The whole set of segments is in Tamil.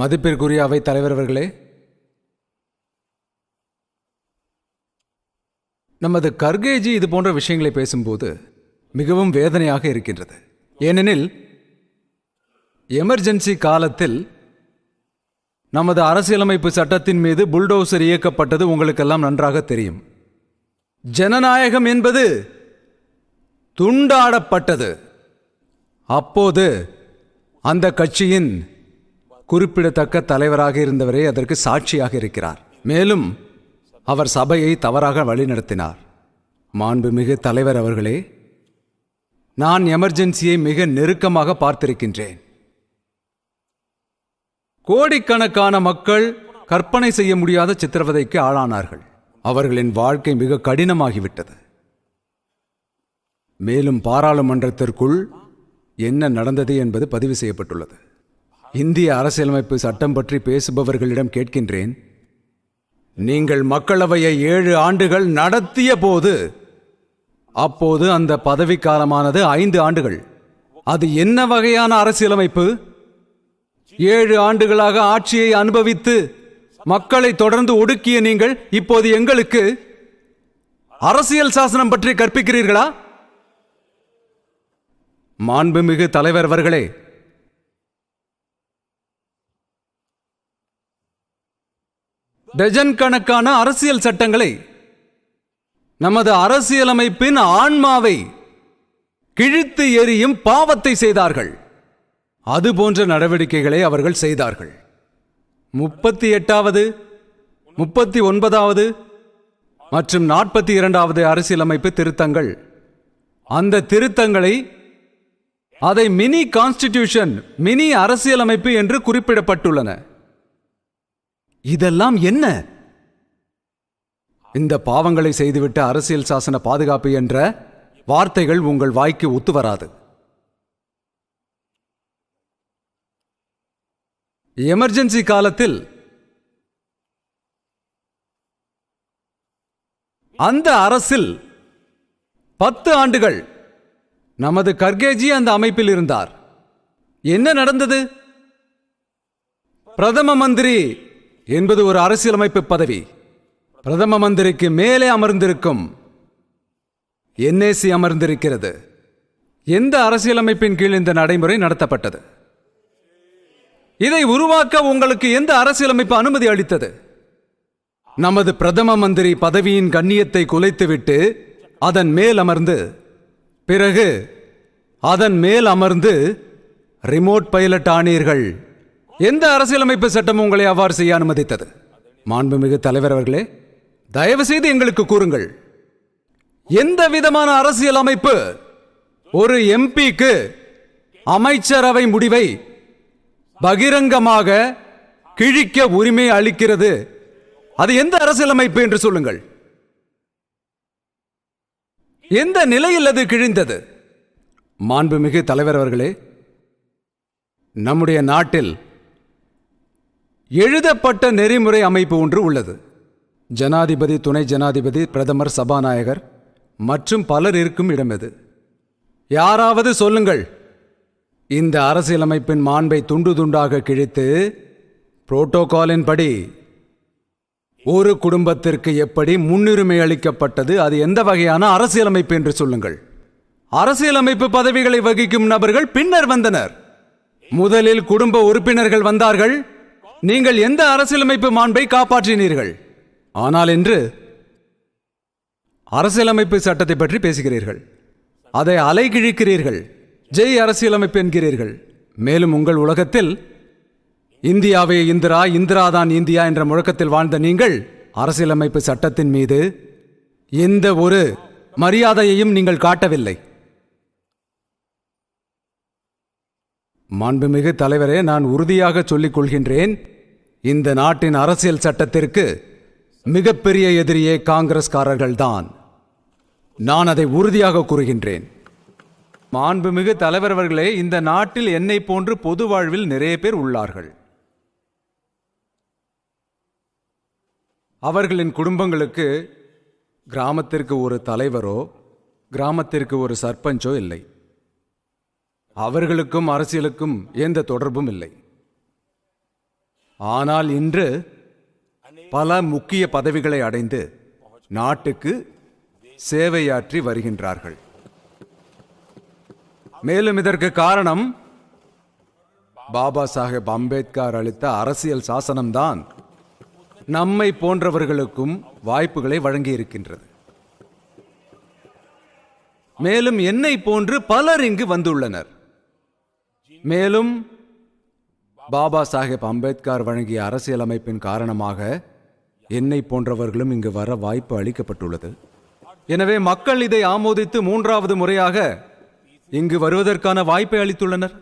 மதிப்பிற்குரிய அவை தலைவர் அவர்களே நமது கர்கேஜி இது போன்ற விஷயங்களை பேசும்போது மிகவும் வேதனையாக இருக்கின்றது. ஏனெனில் எமர்ஜென்சி காலத்தில் நமது அரசியலமைப்பு சட்டத்தின் மீது புல்டோசர் இயக்கப்பட்டது உங்களுக்கெல்லாம் நன்றாக தெரியும். ஜனநாயகம் என்பது துண்டாடப்பட்டது. அப்போது அந்த கட்சியின் குறிப்பிடத்தக்க தலைவராக இருந்தவரே அதற்கு சாட்சியாக இருக்கிறார். மேலும் அவர் சபையை தவறாக வழிநடத்தினார். மாண்புமிகு தலைவர் அவர்களே நான் எமர்ஜென்சியை மிக நெருக்கமாக பார்த்திருக்கின்றேன். கோடிக்கணக்கான மக்கள் கற்பனை செய்ய முடியாத சித்திரவதைக்கு ஆளானார்கள். அவர்களின் வாழ்க்கை மிக கடினமாகிவிட்டது. மேலும் பாராளுமன்றத்திற்குள் என்ன நடந்தது என்பது பதிவு செய்யப்பட்டுள்ளது. இந்திய அரசியலமைப்பு சட்டம் பற்றி பேசுபவர்களிடம் கேட்கின்றேன். நீங்கள் மக்களவையை ஏழு ஆண்டுகள் நடத்திய போது அப்போது அந்த பதவிக்காலமானது ஐந்து ஆண்டுகள். அது என்ன வகையான அரசியலமைப்பு? ஏழு ஆண்டுகளாக ஆட்சியை அனுபவித்து மக்களை தொடர்ந்து ஒடுக்கிய நீங்கள் இப்போது எங்களுக்கு அரசியல் சாசனம் பற்றி கற்பிக்கிறீர்களா? மாண்புமிகு தலைவர் அவர்களே டஜன் கணக்கான அரசியல் சட்டங்களை நமது அரசியலமைப்பின் ஆன்மாவை கிழித்து எறியும் பாவத்தை செய்தார்கள். அதுபோன்ற நடவடிக்கைகளை அவர்கள் செய்தார்கள். முப்பத்தி எட்டாவது முப்பத்தி ஒன்பதாவது மற்றும் நாற்பத்தி இரண்டாவது அரசியலமைப்பு திருத்தங்கள். அந்த திருத்தங்களை அதை மினி கான்ஸ்டிடியூஷன் மினி அரசியலமைப்பு என்று குறிப்பிடப்பட்டுள்ளன. இதெல்லாம் என்ன? இந்த பாவங்களை செய்துவிட்டு அரசியல் சாசன பாதுகாப்பு என்ற வார்த்தைகள் உங்கள் வாய்க்கு ஒத்து வராது. எமர்ஜென்சி காலத்தில் அந்த அரசில் பத்து ஆண்டுகள் நமது கர்கேஜி அந்த அமைப்பில் இருந்தார். என்ன நடந்தது? பிரதம மந்திரி என்பது ஒரு அரசியலமைப்பு பதவி. பிரதம மந்திரிக்கு மேலே அமர்ந்திருக்கும் என்ஏசி அமர்ந்திருக்கிறது. எந்த அரசியலமைப்பின் கீழ் இந்த நடைமுறை நடத்தப்பட்டது? இதை உருவாக்க உங்களுக்கு எந்த அரசியலமைப்பு அனுமதி அளித்தது? நமது பிரதம மந்திரி பதவியின் கண்ணியத்தை குலைத்துவிட்டு அதன் மேல் அமர்ந்து பிறகு அதன் மேல் அமர்ந்து ரிமோட் பைலட் ஆனீர்கள். எந்த அரசியலமைப்பு சட்டம் உங்களை அவ்வாறு செய்ய அனுமதித்தது? மாண்புமிகு தலைவர் அவர்களே தயவு செய்து எங்களுக்கு கூறுங்கள். எந்த விதமான அரசியல் அமைப்பு ஒரு எம்பிக்கு அமைச்சரவை முடிவை பகிரங்கமாக கிழிக்க உரிமை அளிக்கிறது? அது எந்த அரசியலமைப்பு என்று சொல்லுங்கள். எந்த நிலையில் அது கிழிந்தது? மாண்புமிகு தலைவர் அவர்களே நம்முடைய நாட்டில் எழுதப்பட்ட நெறிமுறை அமைப்பு ஒன்று உள்ளது. ஜனாதிபதி துணை ஜனாதிபதி பிரதமர் சபாநாயகர் மற்றும் பலர் இருக்கும் இடம் இது யாராவது சொல்லுங்கள். இந்த அரசியலமைப்பின் மாண்பை துண்டு துண்டாக கிழித்து புரோட்டோகாலின் படி ஒரு குடும்பத்திற்கு எப்படி முன்னுரிமை அளிக்கப்பட்டது? அது எந்த வகையான அரசியலமைப்பு என்று சொல்லுங்கள். அரசியலமைப்பு பதவிகளை வகிக்கும் நபர்கள் பின்னர் வந்தனர். முதலில் குடும்ப உறுப்பினர்கள் வந்தார்கள். நீங்கள் எந்த அரசியலமைப்பு மாண்பை காப்பாற்றினீர்கள்? ஆனால் இன்று அரசியலமைப்பு சட்டத்தை பற்றி பேசுகிறீர்கள். அதை அலைகிழிக்கிறீர்கள். ஜெய் அரசியலமைப்பு என்கிறீர்கள். மேலும் உங்கள் உலகத்தில் இந்தியாவே இந்திரா இந்திரா தான் இந்தியா என்ற முழக்கத்தில் வாழ்ந்த நீங்கள் அரசியலமைப்பு சட்டத்தின் மீது எந்த ஒரு மரியாதையையும் நீங்கள் காட்டவில்லை. மாண்புமிகு தலைவரே நான் உறுதியாக சொல்லிக் கொள்கின்றேன். இந்த நாட்டின் அரசியல் சட்டத்திற்கு மிகப்பெரிய எதிரியே காங்கிரஸ்காரர்கள்தான். நான் அதை உறுதியாக கூறுகின்றேன். மாண்புமிகு தலைவர் அவர்களே இந்த நாட்டில் என்னை போன்று பொது வாழ்வில் நிறைய பேர் உள்ளார்கள். அவர்களின் குடும்பங்களுக்கு கிராமத்திற்கு ஒரு தலைவரோ கிராமத்திற்கு ஒரு சர்பஞ்சோ இல்லை. அவர்களுக்கும் அரசியலுக்கும் எந்த தொடர்பும் இல்லை. ஆனால் இன்று பல முக்கிய பதவிகளை அடைந்து நாட்டுக்கு சேவையாற்றி வருகின்றார்கள். மேலும் இதற்கு காரணம் பாபா சாஹேப் அம்பேத்கர் அளித்த அரசியல் சாசனம்தான் நம்மை போன்றவர்களுக்கும் வாய்ப்புகளை வழங்கியிருக்கின்றது. மேலும் என்னை போன்று பலர் இங்கு வந்துள்ளனர். மேலும் பாபா சாஹேப் அம்பேத்கர் வழங்கிய அரசியலமைப்பின் காரணமாக என்னை போன்றவர்களும் இங்கு வர வாய்ப்பு அளிக்கப்பட்டுள்ளது. எனவே மக்கள் இதை ஆமோதித்து மூன்றாவது முறையாக இங்கு வருவதற்கான வாய்ப்பை அளித்துள்ளனர்.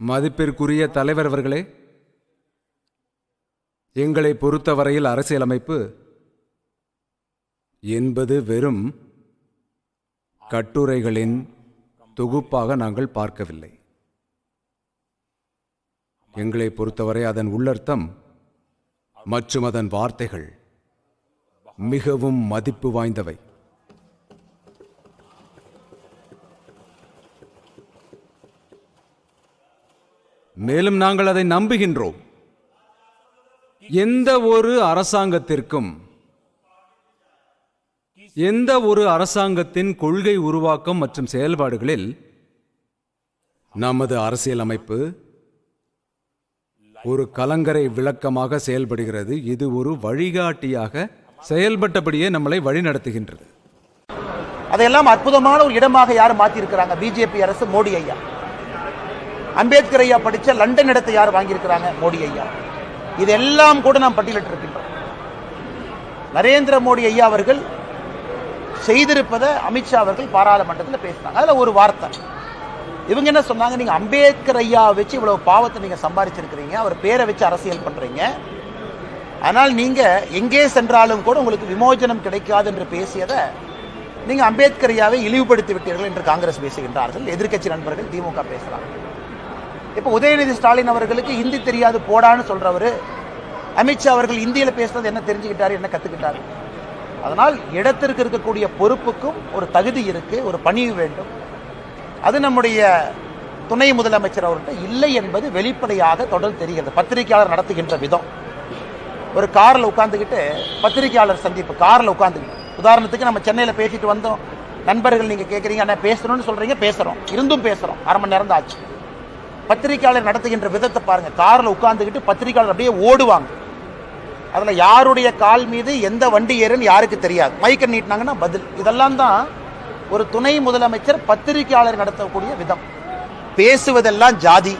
மதிப்பிற்குரிய தலைவர் அவர்களே எங்களை பொறுத்தவரையில் அரசியலமைப்பு என்பது வெறும் கட்டுரைகளின் தொகுப்பாக நாங்கள் பார்க்கவில்லை. எங்களை பொறுத்தவரை அதன் உள்ளர்த்தம் மற்றும் அதன் வார்த்தைகள் மிகவும் மதிப்பு வாய்ந்தவை. மேலும் நாங்கள் அதை நம்புகின்றோம். எந்த ஒரு அரசாங்கத்திற்கும் எந்த ஒரு அரசாங்கத்தின் கொள்கை உருவாக்கம் மற்றும் செயல்பாடுகளில் நமது அரசியலமைப்பு ஒரு கலங்கரை விளக்கமாக செயல்படுகிறது. இது ஒரு வழிகாட்டியாக செயல்பட்டபடியே நம்மளை வழிநடத்துகின்றது. அதையெல்லாம் அற்புதமான ஒரு இடமாக யார் மாத்திருக்கிறாங்க பிஜேபி அரசு மோடி ஐயா. அம்பேத்கர் ஐயா படிச்ச லண்டன் இடத்தை யார் வாங்கியிருக்கிறாங்க? மோடி ஐயா. இதெல்லாம் கூட நாம் பட்டியலிட்டிருக்கின்றோம். நரேந்திர மோடி ஐயா அவர்கள் செய்திருப்பதை அமித்ஷா அவர்கள் பாராளுமன்றத்தில் பேசினாங்க. அதில் ஒரு வார்த்தை. இவங்க என்ன சொன்னாங்க? நீங்கள் அம்பேத்கர் ஐயா வச்சு இவ்வளோ பாவத்தை நீங்கள் சம்பாதிச்சிருக்கிறீங்க அவர் பேரை வச்சு அரசியல் பண்ணுறீங்க ஆனால் நீங்கள் எங்கே சென்றாலும் கூட உங்களுக்கு விமோஜனம் கிடைக்காது என்று பேசியதை நீங்கள் அம்பேத்கர் ஐயாவை இழிவுபடுத்தி விட்டீர்கள் என்று காங்கிரஸ் பேசுகின்றார்கள். எதிர்க்கட்சி நண்பர்கள் திமுக பேசுகிறாங்க இப்போ உதயநிதி ஸ்டாலின் அவர்களுக்கு ஹிந்தி தெரியாது போடான்னு சொல்கிறவர் அமித்ஷா அவர்கள் இந்தியில் பேசுறது என்ன தெரிஞ்சுக்கிட்டாரு என்ன கற்றுக்கிட்டாரு அதனால் இடத்திற்கு இருக்கக்கூடிய பொறுப்புக்கும் ஒரு தகுதி இருக்கு ஒரு பணிவு வேண்டும். அது நம்முடைய துணை முதலமைச்சர் அவர்கிட்ட இல்லை என்பது வெளிப்படையாக தொடர்ந்து தெரிகிறது. பத்திரிகையாளர் நடத்துகின்ற விதம். ஒரு காரில் உட்காந்துக்கிட்டு பத்திரிகையாளர் சந்திப்பு காரில் உட்காந்துக்கிட்டு உதாரணத்துக்கு நம்ம சென்னையில் பேசிட்டு வந்தோம். நண்பர்கள் நீங்கள் கேட்குறீங்க அண்ணா பேசணும்னு சொல்கிறீங்க பேசுகிறோம் இருந்தும் பேசுகிறோம் அரை மணி நேரம் தான் ஆச்சு. பத்திரிகையாளர் நடத்துகின்ற விதத்தை பாருங்கள் காரில் உட்காந்துக்கிட்டு பத்திரிகையாளர் அப்படியே ஓடுவாங்க. அதில் யாருடைய கால் மீது எந்த வண்டி ஏறுன்னு யாருக்கு தெரியாது. மைக்க நீட்டினாங்கன்னா பதில். இதெல்லாம் தான் ஒரு துணை முதலமைச்சர் பத்திரிகையாளர் நடத்தக்கூடிய விதம். பேசுவதெல்லாம் ஜாதி.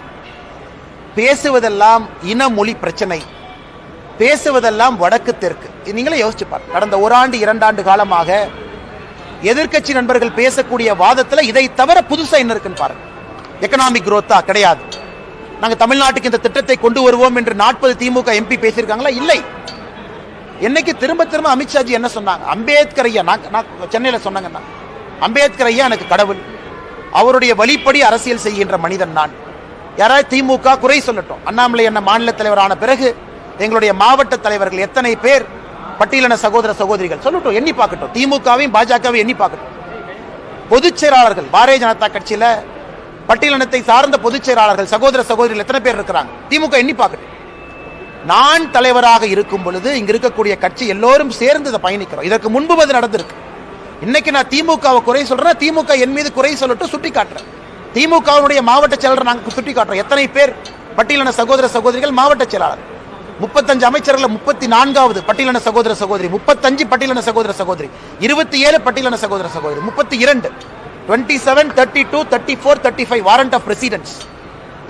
பேசுவதெல்லாம் இன மொழி பிரச்சனை. பேசுவதெல்லாம் வடக்கு தெற்கு. நீங்களே யோசிச்சு பாருங்க. கடந்த ஓராண்டு இரண்டாண்டு காலமாக எதிர்க்கட்சி நண்பர்கள் பேசக்கூடிய வாதத்தில் இதை தவிர புதுசாக என்ன இருக்குன்னு பாருங்க. எக்கனாமிக் குரோத்தா கிடையாது. நாங்கள் தமிழ்நாட்டுக்கு இந்த திட்டத்தை கொண்டு வருவோம் என்று நாற்பது திமுக எம்பி பேசியிருக்காங்களா? இல்லை. என்னைக்கு திரும்ப திரும்ப அமித்ஷாஜி என்ன சொன்னாங்க? அம்பேத்கர் ஐயா நான் நான் சென்னையில சொன்னாங்கன்னா. அம்பேத்கர் ஐயா எனக்கு கடவுள். அவருடைய வழிப்படி அரசியல் செய்கின்ற மனிதன் நான். யாராவது திமுக குறை சொல்லட்டும். அண்ணாமலை என்ன மாநில தலைவரான பிறகு எங்களுடைய மாவட்ட தலைவர்கள் எத்தனை பேர் பட்டியலின சகோதர சகோதரிகள்? சொல்லட்டும் எண்ணி பார்க்கட்டும். திமுகவையும் பாஜகவையும் எண்ணி பார்க்கட்டும். பொதுச் செயலாளர்கள் பாரதிய ஜனதா கட்சியில் பட்டியலினத்தை சார்ந்த பொதுச் செயலாளர்கள் சகோதர சகோதரிகள் எத்தனை பேர் இருக்கிறாங்க? திமுக எண்ணி பார்க்கட்டும். நான் தலைவராக இருக்கும் பொழுது இங்க இருக்கக்கூடிய கட்சி எல்லோரும் சேர்ந்து இதை பயணிக்கிறோம். இதற்கு முன்பு அது நடந்திருக்கு. இன்னைக்கு நான் திமுகவை குறை சொல்றேன் திமுக என் மீது குறை சொல்லிட்டு சுட்டி காட்டுறேன். திமுகவுடைய மாவட்ட செயலர் நாங்கள் சுட்டி காட்டுறோம். எத்தனை பேர்? பட்டியலின சகோதர சகோதரிகள் மாவட்ட செயலாளர். முப்பத்தஞ்சு அமைச்சர்கள் முப்பத்தி நான்காவது பட்டியலின சகோதர சகோதரி முப்பத்தஞ்சு பட்டியலின சகோதர சகோதரி இருபத்தி ஏழு பட்டியலின சகோதர சகோதரி முப்பத்தி இரண்டு twenty seven thirty two thirty four thirty five warrant of presidents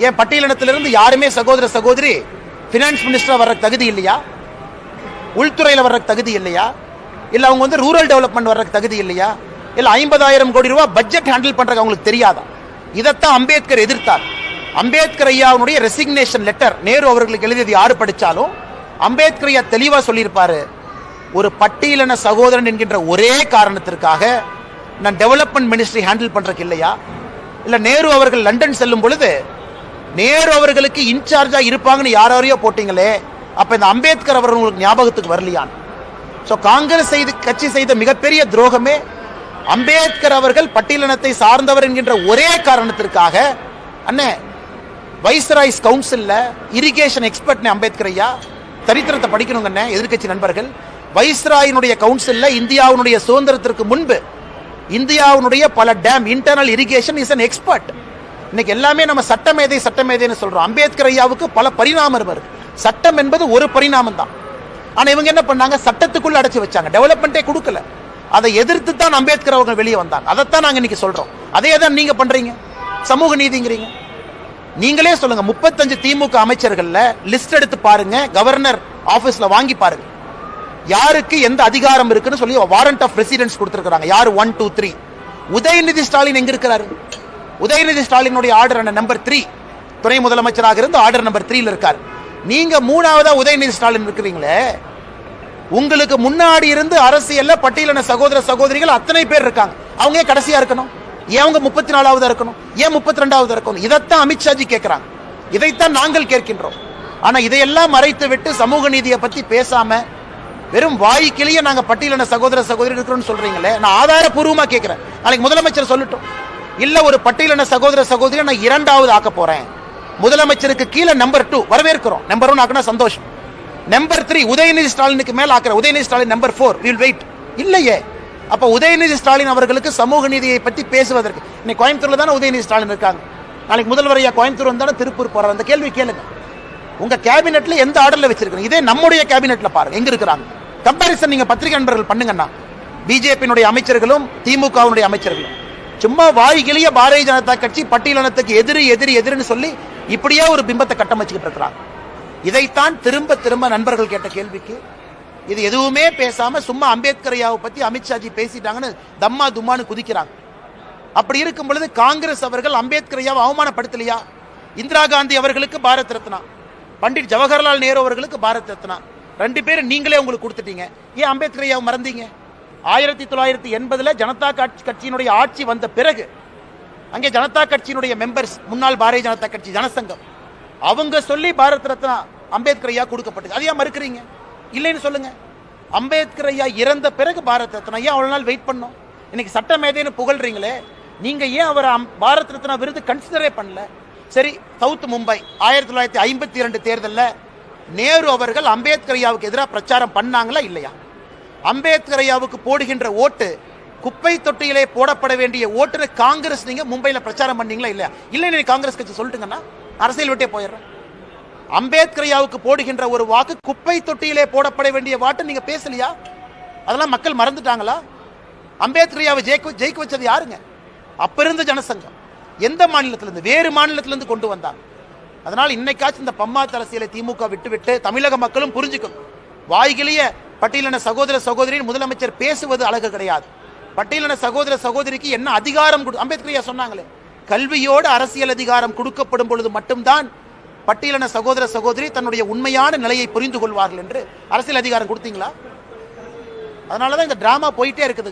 ஏன் பட்டியலினத்திலிருந்து யாருமே சகோதர சகோதரி பினான்ஸ் மினிஸ்டர் வர்ற தகுதி இல்லையா? உள்துறையில் வர்றதுக்கு தகுதி இல்லையா? இல்லை அவங்க வந்து ரூரல் டெவலப்மெண்ட் வர்ற தகுதி இல்லையா? இல்லை ஐம்பதாயிரம் கோடி ரூபா பட்ஜெட் ஹேண்டில் பண்ணுறது அவங்களுக்கு தெரியாதா? இதைத்தான் அம்பேத்கர் எதிர்த்தார். அம்பேத்கர் ஐயாவுடைய ரெசிக்னேஷன் லெட்டர் நேரு அவர்களுக்கு எழுதியது யார் படித்தாலும் அம்பேத்கர் ஐயா தெளிவாக சொல்லியிருப்பாரு. ஒரு பட்டியலின சகோதரன் என்கின்ற ஒரே காரணத்திற்காக நான் டெவலப்மெண்ட் மினிஸ்ட்ரி ஹேண்டில் பண்ணுறக்கு இல்லையா? இல்லை நேரு அவர்கள் லண்டன் செல்லும் பொழுது நேரு அவர்களுக்கு இன்சார்ஜா இருப்பாங்கன்னு யாரையோ போட்டீங்களே அப்ப இந்த அம்பேத்கர் அவர் உங்களுக்கு ஞாபகத்துக்கு வரலையான் ஸோ காங்கிரஸ் செய்து கட்சி செய்த மிகப்பெரிய துரோகமே அம்பேத்கர் அவர்கள் பட்டியலினத்தை சார்ந்தவர் என்கின்ற ஒரே காரணத்திற்காக அண்ணே வைஸ்ராய்ஸ் கவுன்சிலில் இரிகேஷன் எக்ஸ்பர்ட்னே அம்பேத்கர் ஐயா சரித்திரத்தை படிக்கணுங்கண்ணே எதிர்கட்சி எதிர்க்கட்சி நண்பர்கள். வைஸ்ராயினுடைய கவுன்சிலில் இந்தியாவினுடைய சுதந்திரத்திற்கு முன்பு இந்தியாவினுடைய பல dam internal irrigation is an expert இன்னைக்கு எல்லாமே நம்ம சட்டமேதை சட்டமேதைன்னு சொல்றோம். அம்பேத்கர் ஐயாவுக்கு பல பரிணாமம் இருக்கு சட்டம் என்பது ஒரு பரிணாமம் தான். ஆனா இவங்க என்ன பண்ணாங்க? சட்டத்துக்குள்ள அடைச்சு வச்சாங்க. டெவலப்மெண்ட்டே கொடுக்கல. அதை எதிர்த்து தான் அம்பேத்கர் அவர்கள் வெளியே வந்தாங்க. அதைத்தான் நாங்க இன்னைக்கு சொல்றோம். அதே தான் நீங்க பண்றீங்க. சமூக நீதிங்கிறீங்க. நீங்களே சொல்லுங்க. முப்பத்தஞ்சு திமுக அமைச்சர்கள்ல லிஸ்ட் எடுத்து பாருங்க. கவர்னர் ஆபீஸ்ல வாங்கி பாருங்க. யாருக்கு எந்த அதிகாரம் இருக்குன்னு சொல்லி வாரண்ட் ஆஃப் ரெசிடென்ஸ் கொடுத்துருக்காங்க யார்? One two three Udhayanidhi Stalin எங்க இருக்கிறாரு? உதயநிதி ஸ்டாலினுடைய ஆர்டர் நம்பர் த்ரீ. துணை முதலமைச்சராக இருந்து ஆர்டர் நம்பர் த்ரீல இருக்கார். நீங்க மூணாவதா உதயநிதி ஸ்டாலின் இருக்கிறீங்களே? உங்களுக்கு முன்னாடி இருந்து அரசியல்ல பட்டியலின சகோதர சகோதரிகள் அத்தனை பேர் இருக்காங்க. அவங்க கடைசியா இருக்கணும்? ஏன் அவங்க முப்பத்தி நாலாவது இருக்கணும்? ஏன் முப்பத்தி ரெண்டாவது இருக்கணும்? இதைத்தான் அமித்ஷாஜி கேட்கிறாங்க இதைத்தான் நாங்கள் கேட்கின்றோம். ஆனா இதையெல்லாம் மறைத்து விட்டு சமூக நீதியை பத்தி பேசாம வெறும் வாய்க்கிலேயே நாங்க பட்டியலின சகோதர சகோதரி இருக்கிறோம்னு சொல்றீங்களே? நான் ஆதாரபூர்வமா கேட்கிறேன் நாளைக்கு முதலமைச்சர் சொல்லட்டும். இல்லை ஒரு பட்டியலின சகோதர சகோதரி நான் இரண்டாவது ஆக்க போறேன். முதலமைச்சருக்கு கீழே நம்பர் டூ வரவேற்கிறோம். நம்பர் ஒன் ஆக்கினா சந்தோஷம். நம்பர் த்ரீ உதயநிதி ஸ்டாலினுக்கு மேலே ஆக்கிற Udhayanidhi Stalin number four will wait இல்லையே. அப்ப உதயநிதி ஸ்டாலின் அவர்களுக்கு சமூக நீதியை பற்றி பேசுவதற்கு. இன்னைக்கு கோயம்புத்தூர்ல தானே உதயநிதி ஸ்டாலின் இருக்காங்க. நாளைக்கு முதல்வர் ஐயா கோயம்புத்தூர் வந்தாலும் திருப்பூர் போறார். அந்த கேள்வி கேளுங்க. உங்க கேபினெட்ல எந்த ஆர்டர்ல வச்சிருக்கீங்க இதே நம்முடைய கேபினெட்ல பாருங்க. எங்க இருக்கிறாங்க? கம்பாரிசன் நீங்க பத்திரிகை நண்பர்கள் பண்ணுங்கண்ணா பிஜேபியினுடைய அமைச்சர்களும் திமுகவினுடைய அமைச்சர்களும். சும்மா வாய்கிலேயே பாரதிய ஜனதா கட்சி பட்டியலினத்துக்கு எதிரி எதிரி எதிரின்னு சொல்லி இப்படியே ஒரு பிம்பத்தை கட்டமைச்சுக்கிட்டு இருக்கிறாங்க இதைத்தான் திரும்ப திரும்ப நண்பர்கள் கேட்ட கேள்விக்கு இது எதுவுமே பேசாம சும்மா அம்பேத்கரையாவை பத்தி அமித்ஷாஜி பேசிட்டாங்கன்னு தம்மா தும்மான்னு குதிக்கிறாங்க. அப்படி இருக்கும் பொழுது காங்கிரஸ் அவர்கள் அம்பேத்கரையாவை அவமானப்படுத்தலையா? இந்திரா காந்தி அவர்களுக்கு பாரத் ரத்னா. பண்டிட் ஜவஹர்லால் நேரு அவர்களுக்கு பாரத் ரத்னா. ரெண்டு பேரும் நீங்களே உங்களுக்கு கொடுத்துட்டீங்க. ஏன் அம்பேத்கரையாவை மறந்தீங்க? ஆயிரத்தி தொள்ளாயிரத்தி எண்பதுல ஜனதா கட்சியினுடைய ஆட்சி வந்த பிறகு அங்கே ஜனதா கட்சியினுடைய மெம்பர்ஸ் முன்னாள் பாரதிய ஜனதா கட்சி ஜனசங்கம். அவங்க சொல்லி பாரத் ரத்னா அம்பேத்கர் ஐயா கொடுக்கப்பட்டது. அதையா மறுக்கிறீங்க? இல்லைன்னு சொல்லுங்க. அம்பேத்கர் ஐயா இறந்த பிறகு பாரத் ரத்னா ஏன் அவ்வளவு நாள் வெயிட் பண்ணோம்? இன்னைக்கு சட்ட மேதைன்னு புகழ்றீங்களே? நீங்க ஏன் அவர் பாரத் ரத்னா விருது கன்சிடரே பண்ணல? சரி சவுத் மும்பை ஆயிரத்தி தொள்ளாயிரத்தி ஐம்பத்தி இரண்டு தேர்தல்ல நேரு அவர்கள் அம்பேத்கர் ஐயாவுக்கு எதிராக பிரச்சாரம் பண்ணாங்களா இல்லையா? அம்பேத்கர் ஐயாவுக்கு போடுகின்ற ஓட்டு குப்பை தொட்டியிலே போடப்பட வேண்டிய ஓட்டுன்னு காங்கிரஸ் நீங்க மும்பையில் பிரச்சாரம் பண்ணீங்களா இல்லையா? இல்லை நீங்க காங்கிரஸ் கட்சி சொல்லிட்டுங்கன்னா அரசியல் விட்டே போயிடுறேன். அம்பேத்கர் ஐயாவுக்கு போடுகின்ற ஒரு வாக்கு குப்பை தொட்டியிலே போடப்பட வேண்டிய வாட்டு நீங்க பேசலையா? அதெல்லாம் மக்கள் மறந்துட்டாங்களா? அம்பேத்கர் ஐயாவை ஜெயிக்க ஜெயிக்க வச்சது யாருங்க? அப்ப இருந்த ஜனசங்கம். எந்த மாநிலத்திலிருந்து? வேறு மாநிலத்திலிருந்து கொண்டு வந்தாங்க அதனால் இன்னைக்காச்சும் இந்த பம்மாத்து அரசியலை திமுக விட்டு விட்டு தமிழக மக்களும் புரிஞ்சுக்கும். வாய்கிலேயே பட்டியலின சகோதர சகோதரின் முதலமைச்சர் பேசுவது அழகு கிடையாது. பட்டியலின சகோதர சகோதரிக்கு என்ன அதிகாரம் அம்பேத்கர் சொன்னாங்களே கல்வியோடு அரசியல் அதிகாரம் கொடுக்கப்படும் பொழுது மட்டும்தான் பட்டியலின சகோதர சகோதரி தன்னுடைய உண்மையான நிலையை புரிந்து கொள்வார்கள் என்று அரசியல் அதிகாரம் கொடுத்தீங்களா? அதனாலதான் இந்த டிராமா போயிட்டே இருக்குது.